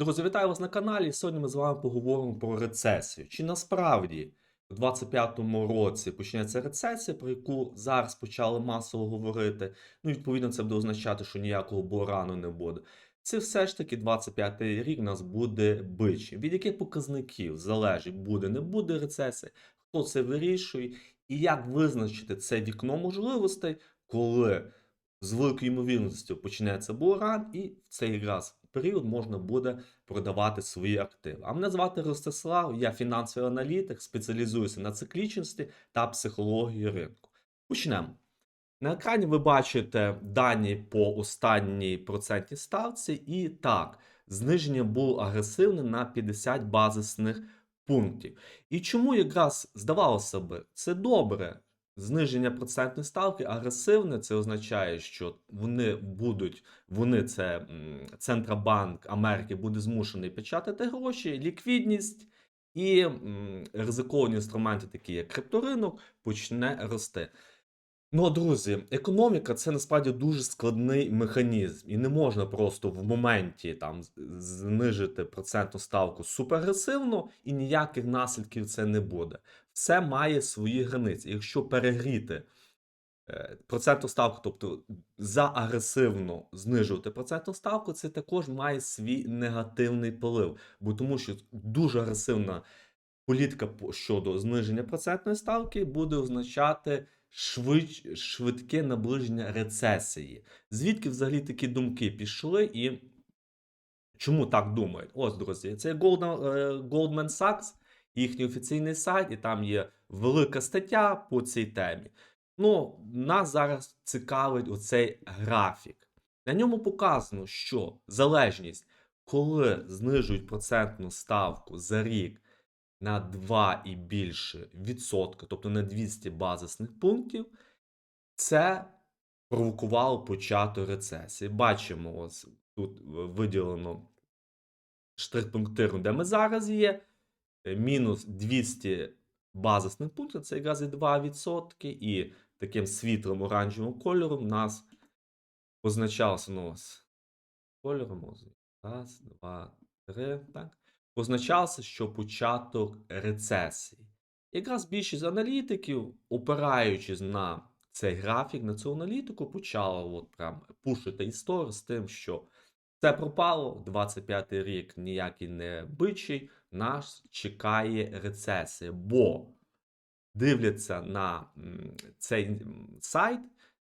Друзі, вітаю вас на каналі. Сьогодні ми з вами поговоримо про рецесію. Чи насправді у 2025 році почнеться рецесія, про яку зараз почали масово говорити. Ну, відповідно, це буде означати, що ніякого бурану не буде. Це все ж таки 25 рік нас буде бичим. Від яких показників залежить, буде, не буде рецесія, хто це вирішує, і як визначити це вікно можливостей, коли з великою ймовірністю почнеться буран, і в цей раз період можна буде продавати свої активи. А мене звати Ростислав, я фінансовий аналітик, спеціалізуюся на циклічності та психології ринку. Почнемо. На екрані ви бачите дані по останній процентній ставці, і так, зниження було агресивне на 50 базисних пунктів. І чому якраз здавалося би, це добре. Зниження процентної ставки агресивне, це означає, що вони будуть, вони це Центробанк Америки буде змушений печатати гроші, ліквідність і ризиковані інструменти, такі як крипторинок, почне рости. Ну, друзі, економіка це насправді дуже складний механізм, і не можна просто в моменті там знижити процентну ставку суперагресивно, і ніяких наслідків це не буде. Все має свої границі. Якщо перегріти е, процентну ставку, тобто заагресивно знижувати процентну ставку, це також має свій негативний вплив, бо тому що дуже агресивна політика щодо зниження процентної ставки буде означати швидш, швидке наближення рецесії. Звідки взагалі такі думки пішли і чому так думають? Ось, друзі, це е, Goldman Sachs, їхній офіційний сайт, і там є велика стаття по цій темі. Ну, нас зараз цікавить оцей графік. На ньому показано, що залежність, коли знижують процентну ставку за рік на 2 і більше відсотка, тобто на 200 базисних пунктів, це провокувало початок рецесії. Бачимо, ось тут виділено штрих-пунктиру, де ми зараз є. Е, Мінус 200 базисних пунктів, це якраз і 2%, і таким світлим оранжевим кольором у нас позначалося ну, ось, кольором. Раз, два, три. Так позначався, що початок рецесії. Якраз більшість аналітиків, опираючись на цей графік, на цю аналітику, почала от прям пушити історію з тим, що це пропало, 25-й рік ніякий не бичий, нас чекає рецесія, бо дивляться на цей сайт,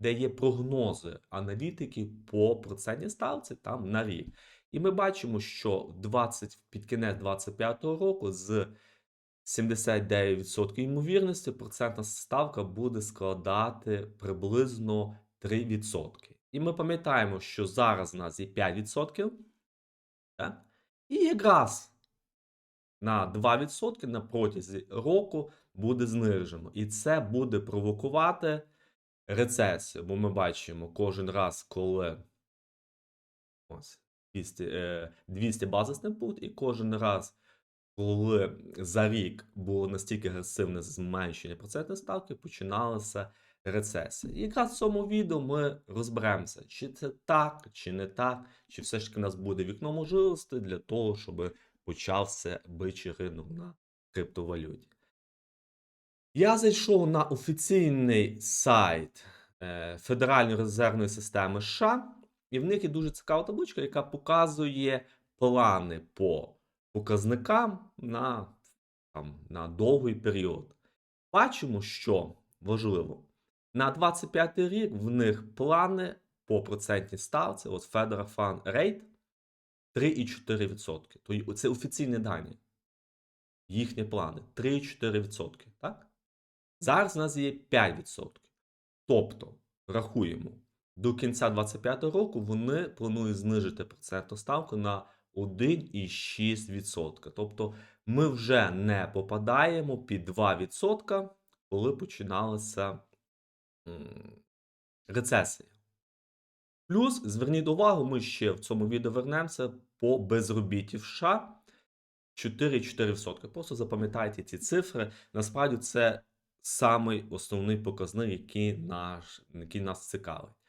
де є прогнози аналітиків по процентній ставці там на рік. І ми бачимо, що 20, під кінець 2025 року з 79% ймовірності процентна ставка буде складати приблизно 3%. І ми пам'ятаємо, що зараз у нас є 5%. Так? І якраз на 2% на протязі року буде знижено. І це буде провокувати рецесію. Бо ми бачимо кожен раз, коли ось 200, е, 200 базисних пунктів, і кожен раз, коли за рік було настільки агресивне зменшення процентної ставки, починалася рецесія. І якраз в цьому відео ми розберемося, чи це так, чи не так, чи все ж таки у нас буде вікно можливостей для того, щоб почався бичий ринок на криптовалюті. Я зайшов на офіційний сайт е, Федеральної резервної системи США, і в них є дуже цікава табличка, яка показує плани по показникам на, там, на довгий період. Бачимо, що важливо. На 25 рік в них плани по процентній ставці, от Federal Fund Rate 3,4%. То це офіційні дані. Їхні плани 3,4%. Так? Зараз у нас є 5%. Тобто, рахуємо, до кінця 2025 року вони планують знижити процентну ставку на 1,6%. Тобто ми вже не попадаємо під 2%, коли починалася рецесія. Плюс, зверніть увагу, ми ще в цьому відео вернемося по безробітті в США 4,4%. Просто запам'ятайте ці цифри. Насправді це самий основний показник, який, наш, який нас цікавить.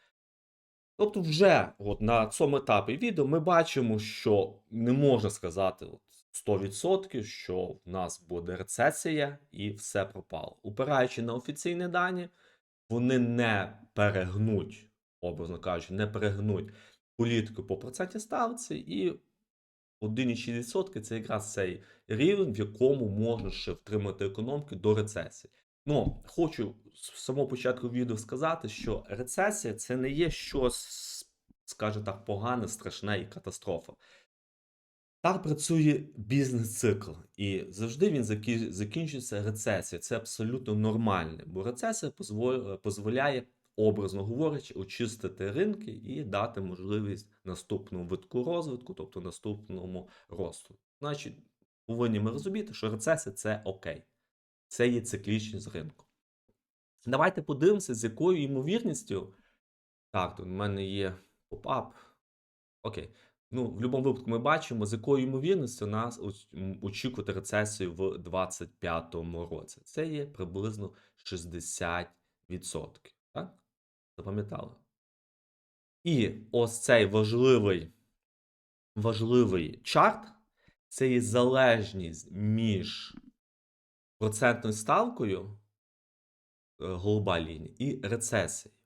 Тобто, вже от на цьому етапі відео ми бачимо, що не можна сказати от 100%, що в нас буде рецесія і все пропало. Упираючи на офіційні дані, вони не перегнуть, образно кажучи, не перегнуть політику по процентній ставці, і 1,6% це якраз цей рівень, в якому можна ще втримати економіку до рецесії. Ну, хочу з самого початку відео сказати, що рецесія це не є щось, скажімо так, погане, страшне і катастрофа. Так працює бізнес-цикл, і завжди він закінчується рецесією. Це абсолютно нормально, бо рецесія дозволяє, образно говорячи, очистити ринки і дати можливість наступному витку розвитку, тобто наступному росту. Значить, повинні ми розуміти, що рецесія це окей. Це є циклічність ринку. Давайте подивимося, з якою ймовірністю. Так, тут в мене є поп-ап. Окей. Ну, в будь-якому випадку ми бачимо, з якою ймовірністю нас очікувати рецесію в 2025 році. Це є приблизно 60%. Так? Запам'ятали? І ось цей важливий, важливий чарт це є залежність між процентною ставкою е, голуба лінія і рецесією.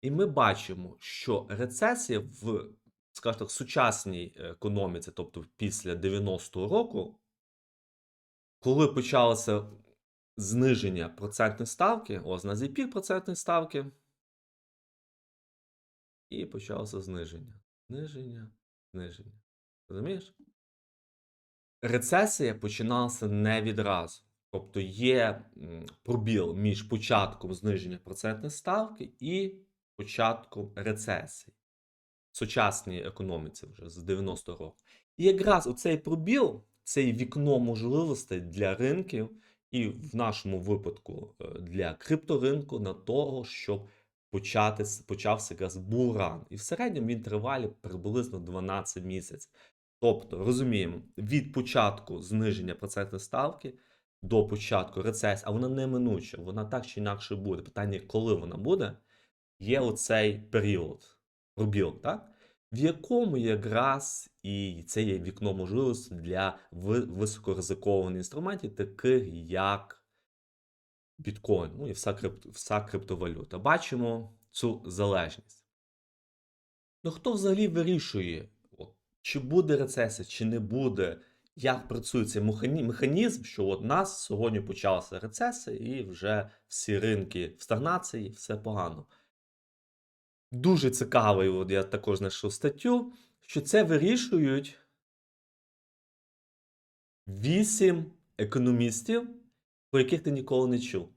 І ми бачимо, що рецесія в, скажімо так, сучасній економіці, тобто після 90-го року, коли почалося зниження процентної ставки, ось на зіпік процентної ставки, і почалося зниження. Зниження, зниження. Розумієш? Рецесія починалася не відразу. Тобто є пробіл між початком зниження процентної ставки і початком рецесії в сучасній економіці вже з 90-го року. І якраз оцей пробіл це вікно можливостей для ринків, і в нашому випадку е, для крипторинку на того, щоб почати, почався якраз буран. І в середньому він тривалі приблизно 12 місяців. Тобто, розуміємо, від початку зниження процентної ставки до початку рецесії, а вона неминуча, вона так чи інакше буде. Питання, коли вона буде, є оцей період, пробіл, так? в якому якраз і це є вікно можливості для високоризикованих інструментів, таких як біткоін, ну і вся, крипт, вся криптовалюта. Бачимо цю залежність. Ну хто взагалі вирішує, от, чи буде рецесія, чи не буде, як працює цей механізм, що от нас сьогодні почалася рецесія, і вже всі ринки в стагнації, все погано. Дуже цікавий, от я також знайшов статтю, що це вирішують вісім економістів, про яких ти ніколи не чув.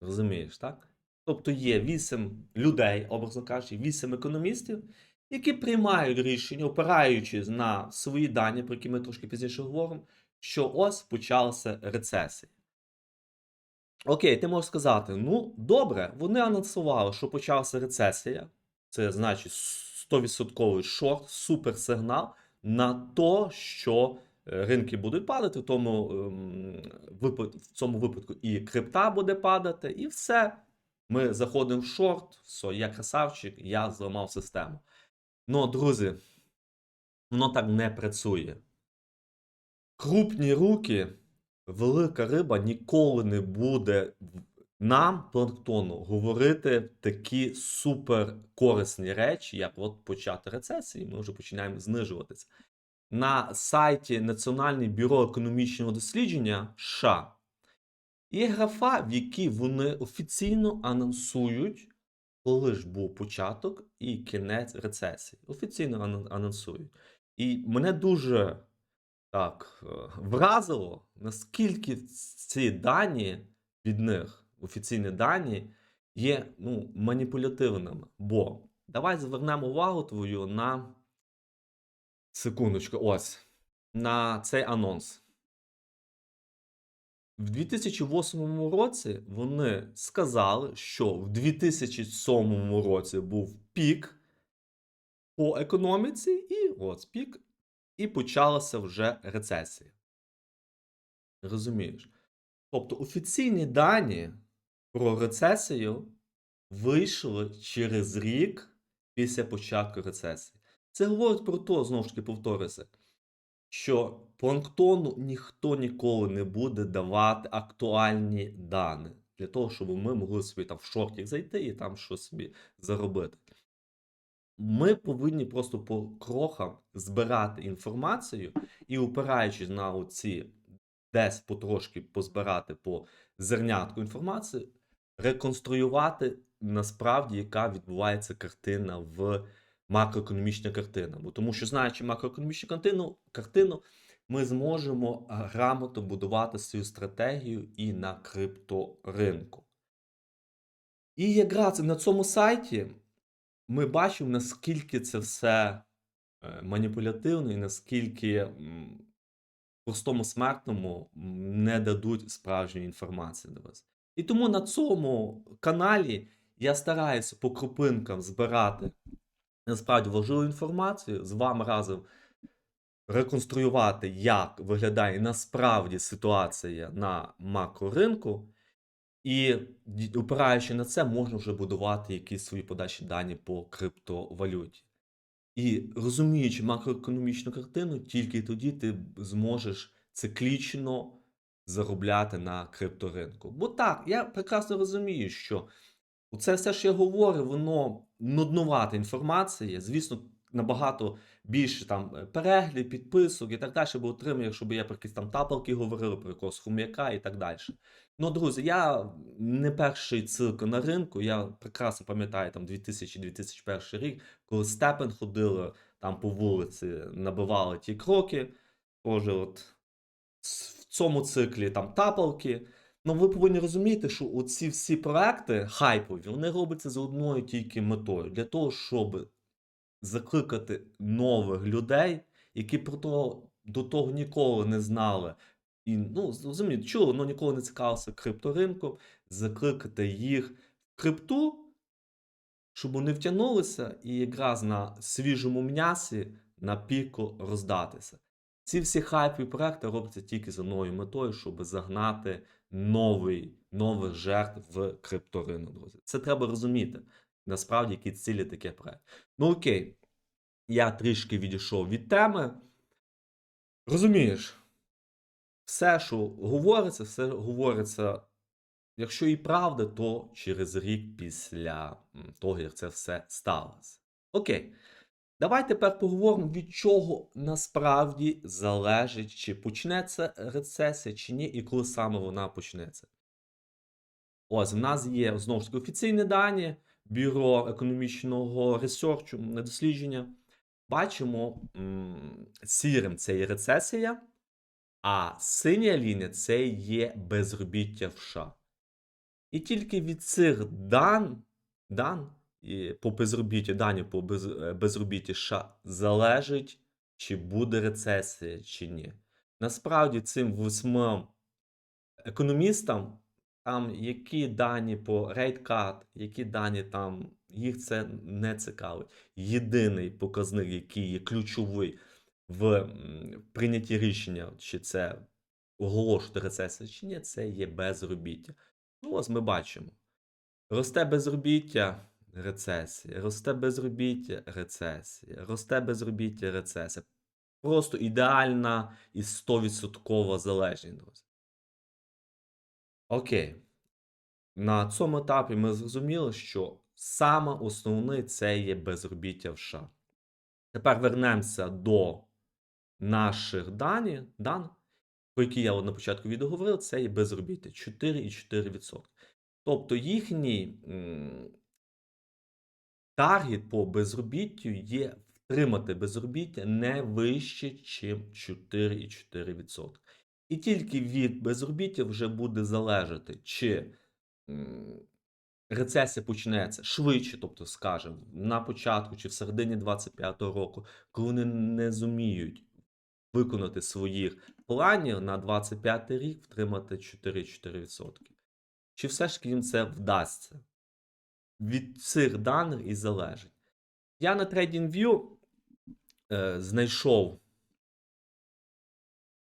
Розумієш, так? Тобто є вісім людей, образно кажучи, вісім економістів, які приймають рішення, опираючись на свої дані, про які ми трошки пізніше говоримо, що ось почалася рецесія. Окей, ти можеш сказати: ну, добре, вони анонсували, що почалася рецесія. Це значить 100% шорт, суперсигнал на то, що е, ринки будуть падати, в тому, ем, в цьому випадку і крипта буде падати, і все. Ми заходимо в шорт, все, я красавчик, я зламав систему. Ну, друзі, воно так не працює. Крупні руки, велика риба ніколи не буде нам, планктону, говорити такі суперкорисні речі, як от почати рецесії, ми вже починаємо знижуватися. На сайті Національне бюро економічного дослідження США є графа, в якій вони офіційно анонсують, коли ж був початок і кінець рецесії. Офіційно анонсують. І мене дуже так е, вразило, наскільки ці дані від них, офіційні дані, є ну, маніпулятивними. Бо давай звернемо увагу твою на секундочку, ось на цей анонс. В 2008 році вони сказали, що в 2007 році був пік по економіці, і ось пік, і почалася вже рецесія. Розумієш? Тобто офіційні дані про рецесію вийшли через рік після початку рецесії. Це говорить про те, знову ж таки повторюся, що планктону ніхто ніколи не буде давати актуальні дані для того, щоб ми могли собі там в шортик зайти і там щось собі заробити. Ми повинні просто по крохам збирати інформацію і, опираючись на оці десь потрошки позбирати по зернятку інформації, реконструювати насправді, яка відбувається картина в макроекономічна картина. Бо тому що, знаючи макроекономічну картину, картину, ми зможемо грамотно будувати свою стратегію і на крипторинку. І якраз на цьому сайті ми бачимо, наскільки це все е, маніпулятивно і наскільки простому смертному не дадуть справжньої інформації до вас. І тому на цьому каналі я стараюся по крупинкам збирати насправді важливу інформацію, з вами разом реконструювати, як виглядає насправді ситуація на макроринку. І опираючи на це, можна вже будувати якісь свої подальші дані по криптовалюті. І розуміючи макроекономічну картину, тільки тоді ти зможеш циклічно заробляти на крипторинку. Бо так, я прекрасно розумію, що це все, що я говорю, воно нуднувата інформація. Звісно, набагато більше там е, переглядів, підписок і так далі, бо отримую, якщо б я про якісь там тапалки говорив, про якогось хум'яка і так далі. Ну, друзі, я не перший цирк на ринку. Я прекрасно пам'ятаю там 2000-2001 рік, коли Степен ходили там по вулиці, набивали ті кроки. Тоже от в цьому циклі там тапалки. Ну, ви повинні розуміти, що оці всі проекти хайпові, вони робляться з одною тільки метою для того, щоб закликати нових людей, які про то до того ніколи не знали. І, ну, розумієте, чули, ну ніколи не цікавився крипторинком, закликати їх в крипту, щоб вони втягнулися і якраз на свіжому м'ясі на піку роздатися. Ці всі хайпові проекти робляться тільки з одною метою, щоб загнати новий, нових жертв в крипторинок, друзі. Це треба розуміти. Насправді, які цілі таке проект. Ну окей, я трішки відійшов від теми. Розумієш, все, що говориться, все говориться. Якщо і правда, то через рік після того, як це все сталося. Окей. Давай тепер поговоримо, від чого насправді залежить, чи почнеться рецесія, чи ні, і коли саме вона почнеться. Ось, в нас є знову ж таки офіційні дані Бюро економічного ресерчу, дослідження. Бачимо, сірим це є рецесія, а синя лінія це є безробіття в США. І тільки від цих дан, дан по безробіттю, дані по е, безробітті США залежить, чи буде рецесія, чи ні. Насправді цим восьмим економістам, там які дані по рейткат, які дані там, їх це не цікавить. Єдиний показник, який є ключовий в прийнятті рішення, чи це оголошувати рецесію, чи ні, це є безробіття. Ну, ось ми бачимо. Росте безробіття, рецесія, росте безробіття, рецесія, росте безробіття, рецесія. Просто ідеальна і 100% залежність, друзі. Окей. На цьому етапі ми зрозуміли, що саме основне це є безробіття в США. Тепер вернемося до наших дані, дан, про які я на початку відео говорив, це є безробіття 4,4%. Тобто їхній таргет по безробіттю є втримати безробіття не вище, ніж 4,4%. І тільки від безробіття вже буде залежати, чи рецесія почнеться швидше, тобто, скажімо, на початку чи в середині 25-го року, коли вони не зуміють виконати своїх планів на 25 рік втримати 4,4%. Чи все ж таки їм це вдасться? Від цих даних і залежить. Я на TradingView е, знайшов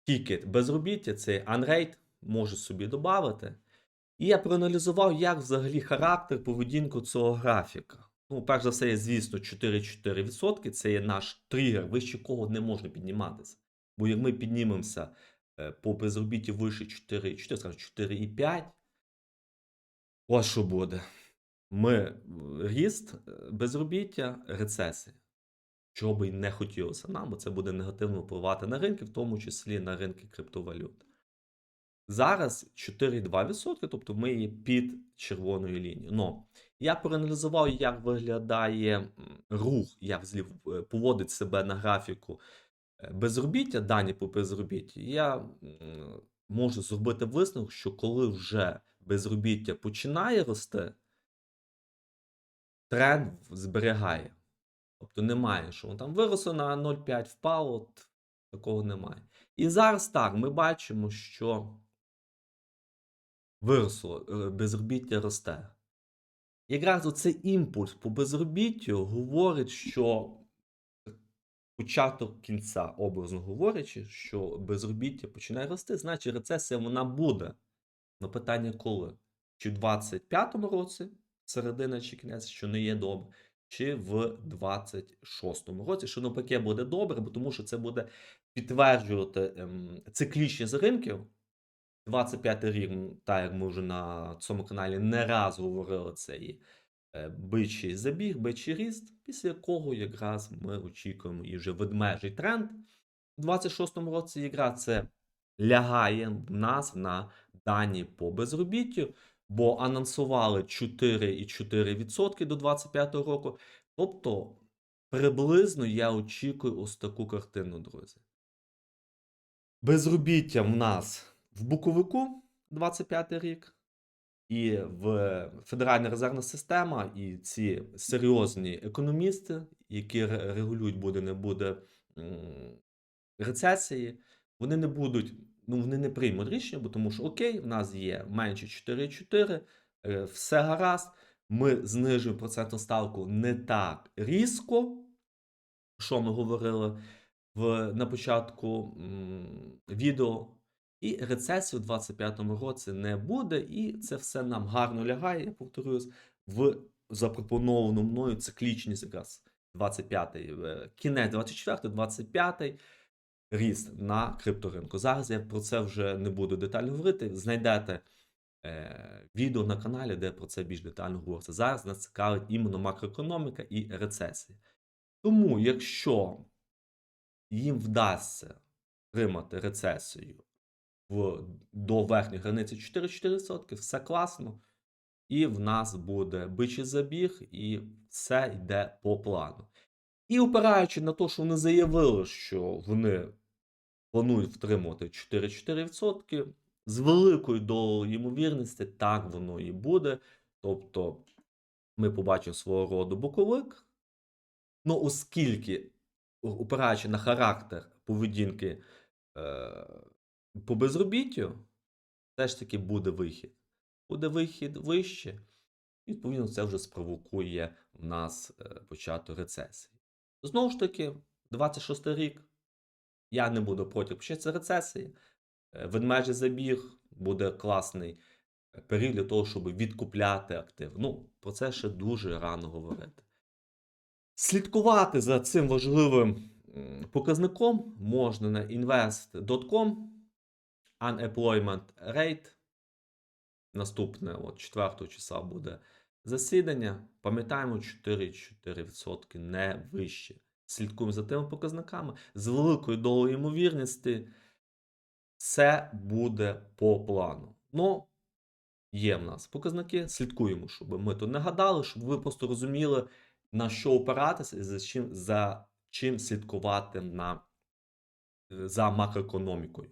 тікет безробіття, цей Unrate, можу собі додати. І я проаналізував, як взагалі характер поведінку цього графіка. Ну, перш за все, є, звісно, 4,4%. Це є наш тригер, вище кого не можна підніматися. Бо як ми піднімемося е, по безробітті вище 4,4, скажімо, 4,5, ось що буде. Ми е, ріст е, безробіття, рецесія. Чого би й не хотілося нам, бо це буде негативно впливати на ринки, в тому числі на ринки криптовалют. Зараз 4,2%, тобто ми є під червоною лінією. Но я проаналізував, як виглядає рух, як е, поводить себе на графіку е, безробіття, дані по безробіттю. І Я можу зробити висновок, що коли вже безробіття починає рости, тренд зберігає. Тобто немає, що воно там виросло на 0,5 впало, от, такого немає. І зараз так, ми бачимо, що виросло, е, безробіття росте. Якраз оцей імпульс по безробіттю говорить, що початок кінця, образно говорячи, що безробіття починає рости, значить рецесія вона буде. На питання коли? Чи в 25-му році, середина чи кінець, що не є добре, чи в 26-му році, що навпаки буде добре, бо тому що це буде підтверджувати ем, циклічність ринків. 25 рік, так як ми вже на цьому каналі не раз говорили, це і е, бичий забіг, бичий ріст, після якого якраз ми очікуємо і вже ведмежий тренд. У 26-му році якраз це лягає в нас на дані по безробіттю, бо анонсували 4,4% до 25-го року. Тобто, приблизно я очікую ось таку картину, друзі. Безробіття в нас в буковику 25 рік, і в Федеральна резервна система, і ці серйозні економісти, які регулюють буде, не буде рецесії, вони не будуть, ну вони не приймуть рішення, бо тому що окей, в нас є менше 4,4, е, все гаразд, ми знижуємо процентну ставку не так різко, що ми говорили в, на початку м, відео. І рецесії у 25-му році не буде, і це все нам гарно лягає, я повторюсь, в запропоновану мною циклічність якраз 25-й, е, кінець 24-й, 25-й ріст на крипторинку. Зараз я про це вже не буду детально говорити. Знайдете е, відео на каналі, де про це більш детально говориться. Зараз нас цікавить іменно макроекономіка і рецесія. Тому, якщо їм вдасться тримати рецесію в, до верхньої границі 4-4%, все класно. І в нас буде бичий забіг, і все йде по плану. І опираючи на те, що вони заявили, що вони планують втримувати 4-4%, з великою долею ймовірності так воно і буде. Тобто ми побачимо свого роду боковик. Ну, оскільки, опираючи на характер поведінки е, по безробіттю, все ж таки буде вихід. Буде вихід вище, і відповідно це вже спровокує в нас е, початок рецесії. Знову ж таки, 26 рік я не буду проти початку рецесії. Е, Ведмежий забіг буде класний е, період для того, щоб відкупляти актив. Ну, про це ще дуже рано говорити. Слідкувати за цим важливим показником можна на invest.com unemployment rate. Наступне, от 4 числа буде засідання. Пам'ятаємо, 4,4% не вище. Слідкуємо за тими показниками. З великою долею ймовірності все буде по плану. Ну, є в нас показники, слідкуємо, щоб ми тут не гадали, щоб ви просто розуміли, на що опиратися і за чим, за чим слідкувати на, за макроекономікою.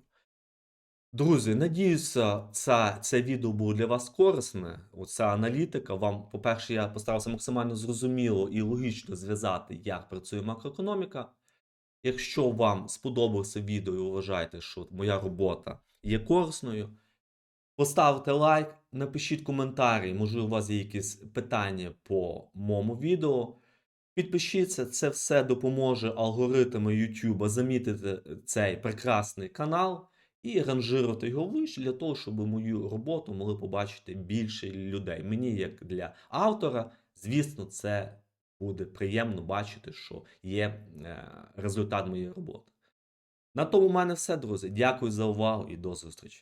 Друзі, надіюся, це, це відео було для вас корисне. Оця аналітика. Вам, по-перше, я постарався максимально зрозуміло і логічно зв'язати, як працює макроекономіка. Якщо вам сподобалося відео і вважаєте, що моя робота є корисною, поставте лайк, напишіть коментарі, можливо, у вас є якісь питання по моєму відео. Підпишіться, це все допоможе алгоритму YouTube замітити цей прекрасний канал і ранжирувати його вище для того, щоб мою роботу могли побачити більше людей. Мені, як для автора, звісно, це буде приємно бачити, що є е, результат моєї роботи. На тому в мене все, друзі. Дякую за увагу і до зустрічі.